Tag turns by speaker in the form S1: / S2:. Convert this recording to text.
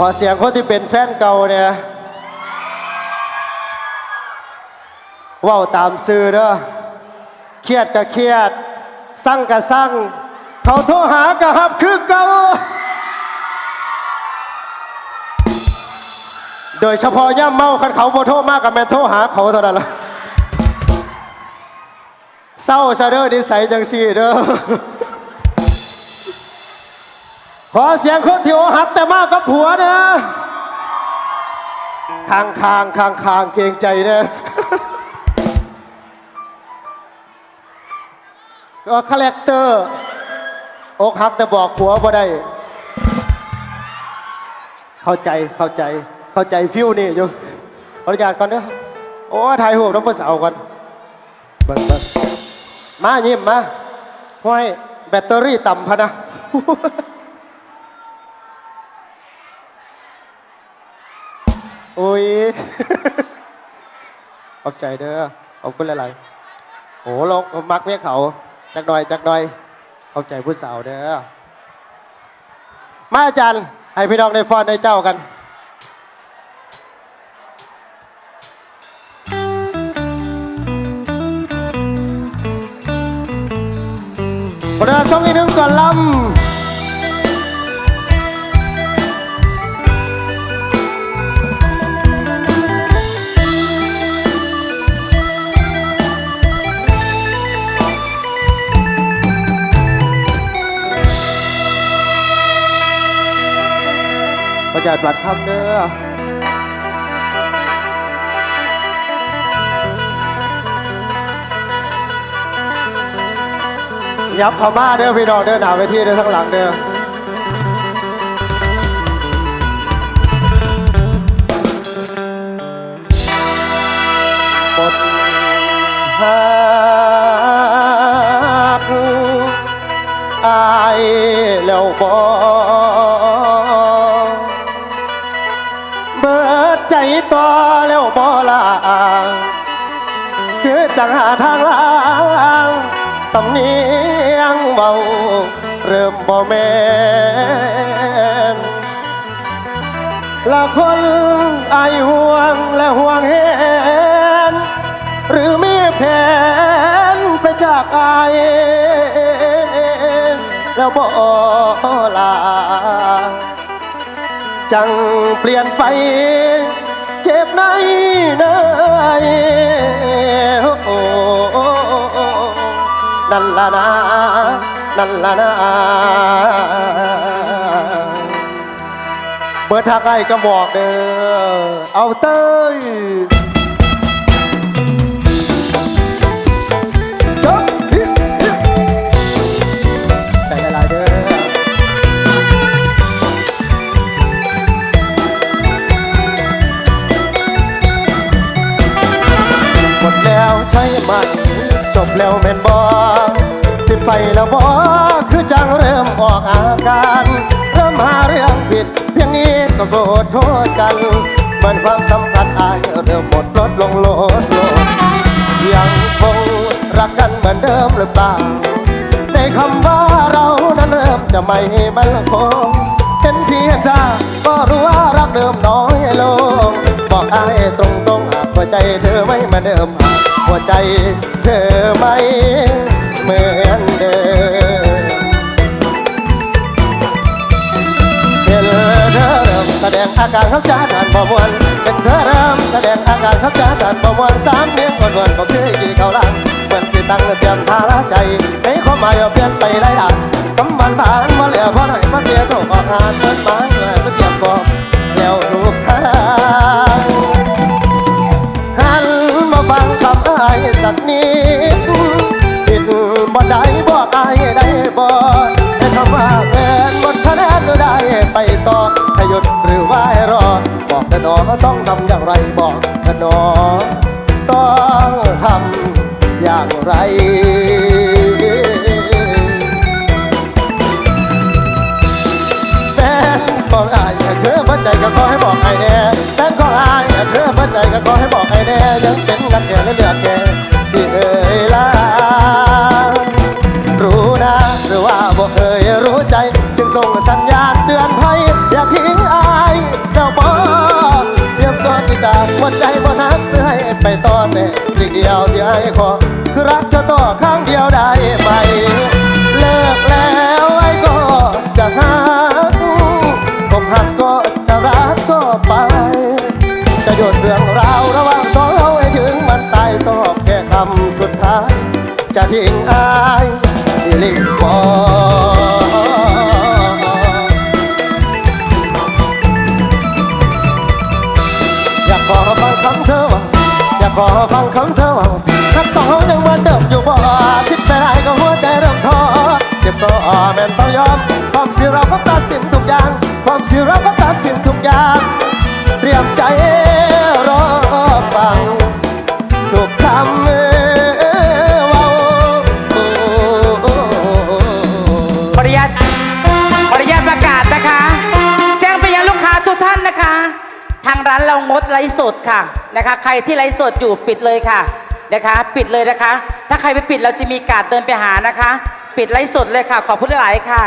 S1: ขอเสียงคนที่เป็นแฟนเก่าเนี่ยว่าตามซื้อเด้อเครียดก็เครียด สั่งก็สั่งเขาโทรหาก็ฮับคือเก่าโดยเฉพาะย่ำเมาคันเขาโบโทรมากกับแม่โทรหาเขาเท่านั้นละเศร้าซะเด้อนิสัยจังสี่เด้อ ขอเสียงคนที่โอหักแต่มากกับผัวเด้อคางคางคางคางเกรงใจเด้อก็คาแรคเตอร์อกหักแต่บอกผัวบ่ได้ เข้าใจเข้าใจเข้าใจฟิวนี่อยู่ขออนุญาตก่อนเด้อโอ้ถ่ายรูปน้องผู้สาวก่อนบิ่งเงมายิ้มมาห้อยแบตเตอรี่ต่ำพะนะ อ้ยขอบใจเด้อขอบคุณหลายๆโอ้ลงมักเมียเขาจักหน่อยจักหน่อยขอบใจผู้สาวเด้อมาอาจารย์ให้พี่น้องได้ฟ้อนได้เจ้ากันพระช่องอีกหนึ่งก่อนลำ ประหยัดบัตรคำเด้อยับเข้ามาเด้อพี่น้องเด้อหนาเวทีเด้อทั้งหลังเด้อ คือจังหาทางลางสำเนียงเบาเริ่มบ่แม่นละคนไอห่วงและห่วงเห็นหรือมีแผนไปจากอแล้วบ่ลาจังเปลี่ยนไป เจ็บในในโอ้นั่นละนะนั่นละนะเบิดทางไอ้ก็บอกเด้อเอาเต้ย ไปแล้วบอคือจังเริ่มออกอาการ เริ่มหาเรื่องผิด เพียงนี้ก็โกรธโทษกันเหมือนความสัมพันธ์อายเริ่มหมดลดลงลดลงยังคงรักกันเหมือนเดิมหรือเปล่าในคำว่าเรานั้นเริ่มจะไม่มันคงเห็นทีเห็นท่าก็รู้ว่ารักเดิมน้อยลง บอกอายตรงๆหากหัวใจเธอไม่เหมือนเดิมหากหัวใจเธอไม่ การขับจ้าจานบ่มวนเป็นเธอเริ่มแสดงอาการขับจ้าจานบ่มวนสามเนียงวนวนบอกคือกี่เขาลังเหมือนสิตั้งเตรียมทาละใจในความหมายเปลี่ยนไปหลายด้านกำมันผ่านมาเหลือพอหน่อยมาเตี้ยโตออกงานเปิดไม้เลยมา ขอ คือรักเธอต่อข้างเดียวได้ไหม เลิกแล้วไอ้ก็จะหักผมหักก็จะรักต่อไป จะหยุดเรื่องราวระหว่างสองเราให้ถึงมันตายตอแค่คำสุดท้าย จะทิ้งอายที่ลิงบอก แม่นต้องยอม ความเสียเราก็ตัดสินทุกอย่าง ความเสียเราก็ตัดสินทุกอย่าง เตรียมใจรอฟังทุกคำว้า
S2: ขออนุญาตขออนุญาตประกาศนะคะ แจ้งไปยังลูกค้าทุกท่านนะคะ ทางร้านเรางดไลฟ์สดค่ะนะคะ ใครที่ไลฟ์สดอยู่ปิดเลยค่ะนะคะ ปิดเลยนะคะ ถ้าใครไปปิดเราจะมีการเดินไปหานะคะ ปิดไลฟ์สดเลยค่ะ ขอบคุณหลายๆค่ะ